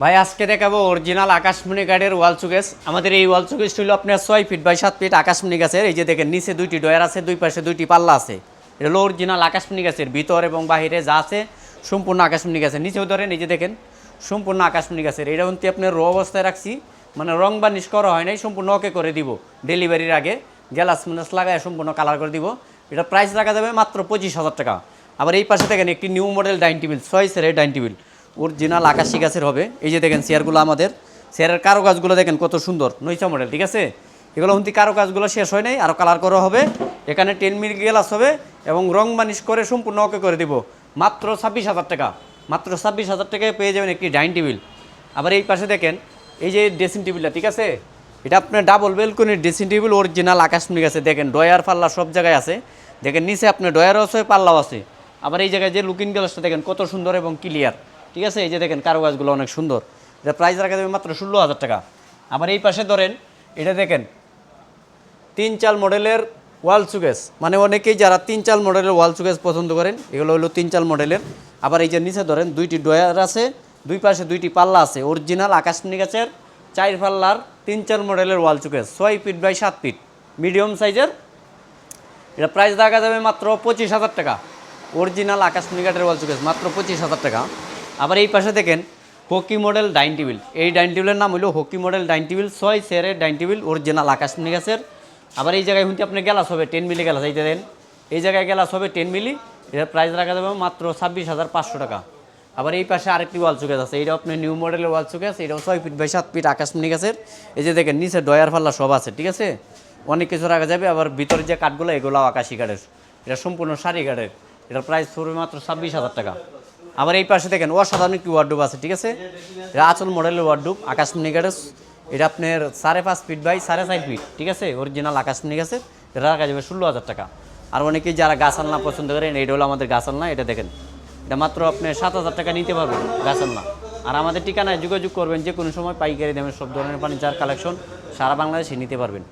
ভাই, আজকে দেখাবো অরিজিনাল আকাশমণি গার্ডের ওয়াল চুকেস আমাদের এই ওয়াল চুকেস ছিল আপনার ছয় ফিট বাই সাত ফিট আকাশমণি গাছের। এই যে দেখেন, নিচে দুইটি ডয়ার আছে, দুই পাশে দুইটি পাল্লা আছে। এটা হলো অরিজিনাল আকাশমণি গাছের ভিতর এবং বাহিরে যা আছে, সম্পূর্ণ আকাশমণি গাছের। নিচেও ধরেন, এই যে দেখেন, সম্পূর্ণ আকাশমণি গাছের। এটা কিন্তু আপনার রো অবস্থায় রাখছি মানে রং বানিশ করা হয় নাই, সম্পূর্ণ ওকে করে দিব। ডেলিভারির আগে গ্যালাস মিনাস লাগায় সম্পূর্ণ কালার করে দিব। এটা প্রাইস রাখা যাবে মাত্র পঁচিশ হাজার টাকা। আবার এই পাশে দেখেন, একটি নিউ মডেল ডাইন টেবিল ছয় সেরের ডাইন টেবিল অরিজিনাল আকাশি গাছের হবে। এই যে দেখেন চেয়ারগুলো আমাদের চেয়ারের কারও গাছগুলো দেখেন কত সুন্দর নৈচা মডেল ঠিক আছে? এগুলো কিন্তু কারও কাজগুলো শেষ হয় নাই আরও কালার করা হবে। এখানে টেন মিল গ্লাস হবে এবং রং বানিশ করে সম্পূর্ণ ওকে করে দিব। মাত্র ছাব্বিশ হাজার টাকা, মাত্র ছাব্বিশ হাজার টাকায় পেয়ে যাবেন একটি ডাইনিং টেবিল আবার এই পাশে দেখেন, এই যে ড্রেসিং টেবিলটা ঠিক আছে? এটা আপনার ডাবল বেলকনির ড্রেসিং টেবিল অরিজিনাল আকাশমণি আছে দেখেন ডয়ার পাল্লা সব জায়গায় আছে। দেখেন নিচে আপনার ডয়ারও আছে, পাল্লাও আছে। আবার এই জায়গায় যে লুকিং গ্লাসটা দেখেন কত সুন্দর এবং ক্লিয়ার ঠিক আছে? এই যে দেখেন, কারও গাছগুলো অনেক সুন্দর। এটা প্রাইস রাখা যাবে মাত্র ষোলো হাজার টাকা। আবার এই পাশে ধরেন, এটা দেখেন, তিন চাল মডেলের ওয়াল সুকেস মানে অনেকেই যারা তিন চাল মডেলের ওয়াল সুকেস পছন্দ করেন, এগুলো হলো তিন চাল মডেলের। আবার এই যে নিচে ধরেন, দুইটি ডয়ার আছে, দুই পাশে দুইটি পাল্লা আছে অরিজিনাল আকাশমণি গাছের চার পাল্লার তিন চাল মডেলের ওয়াল সুকেস ছয় ফিট বাই সাত ফিট মিডিয়াম সাইজের এটা প্রাইস দেখা যাবে মাত্র পঁচিশ হাজার টাকা। অরিজিনাল আকাশমণি কাঠের ওয়াল সুকেস মাত্র পঁচিশ হাজার টাকা। আবার এই পাশে দেখেন, হকি মডেল ডাইন টেবিল। এই ডাইন টেবিলের নাম হলো হকি মডেল ডাইন টেবিল, ছয় সেরের ডাইন টেবিল অরিজিনাল আকাশমণি গাছের আবার এই জায়গায় কিন্তু আপনার গ্যালাস হবে টেন মিলি গ্যালাস, এই যে দেন এই জায়গায় গ্যালাস হবে টেন মিলি এটার প্রাইস রাখা যাবে মাত্র ছাব্বিশ হাজার পাঁচশো টাকা। আবার এই পাশে আরেকটি ওয়াল চুকেস আছে এটা আপনার নিউ মডেলের ওয়াল চুকেস এটাও ছয় ফিট বাই সাত ফিট আকাশমণি গাছের এই যে দেখেন, নিচে ডয়ার ফাল্লা সব আছে, ঠিক আছে? অনেক কিছু রাখা যাবে, আবার ভিতরে যে কাঠগুলো এগুলো আকাশি কাঠের। এটা সম্পূর্ণ সারি কাঠের। এটার প্রাইস পড়বে মাত্র ছাব্বিশ হাজার টাকা। আবার এই পাশে দেখেন, অসাধারণ একটি ওয়ার্ডুব আছে, ঠিক আছে? এটা আচল মডেলের ওয়ার্ডুব আকাশমণি কাঠের এটা আপনার সাড়ে পাঁচ ফিট বাই সাড়ে চার ফিট ঠিক আছে? অরিজিনাল আকাশমণি গাছের এটা রাখা যাবে ষোলো হাজার টাকা। আর অনেকেই যারা গাছ আলনা পছন্দ করেন, এটা হলো আমাদের গাছ আলনা, এটা দেখেন। এটা মাত্র আপনি সাত হাজার টাকা নিতে পারবেন গাছ আলনা। আর আমাদের ঠিকানায় যোগাযোগ করবেন যে কোনো সময় পাইকারি দামের সব ধরনের ফার্নিচার কালেকশন সারা বাংলাদেশে নিতে পারবেন।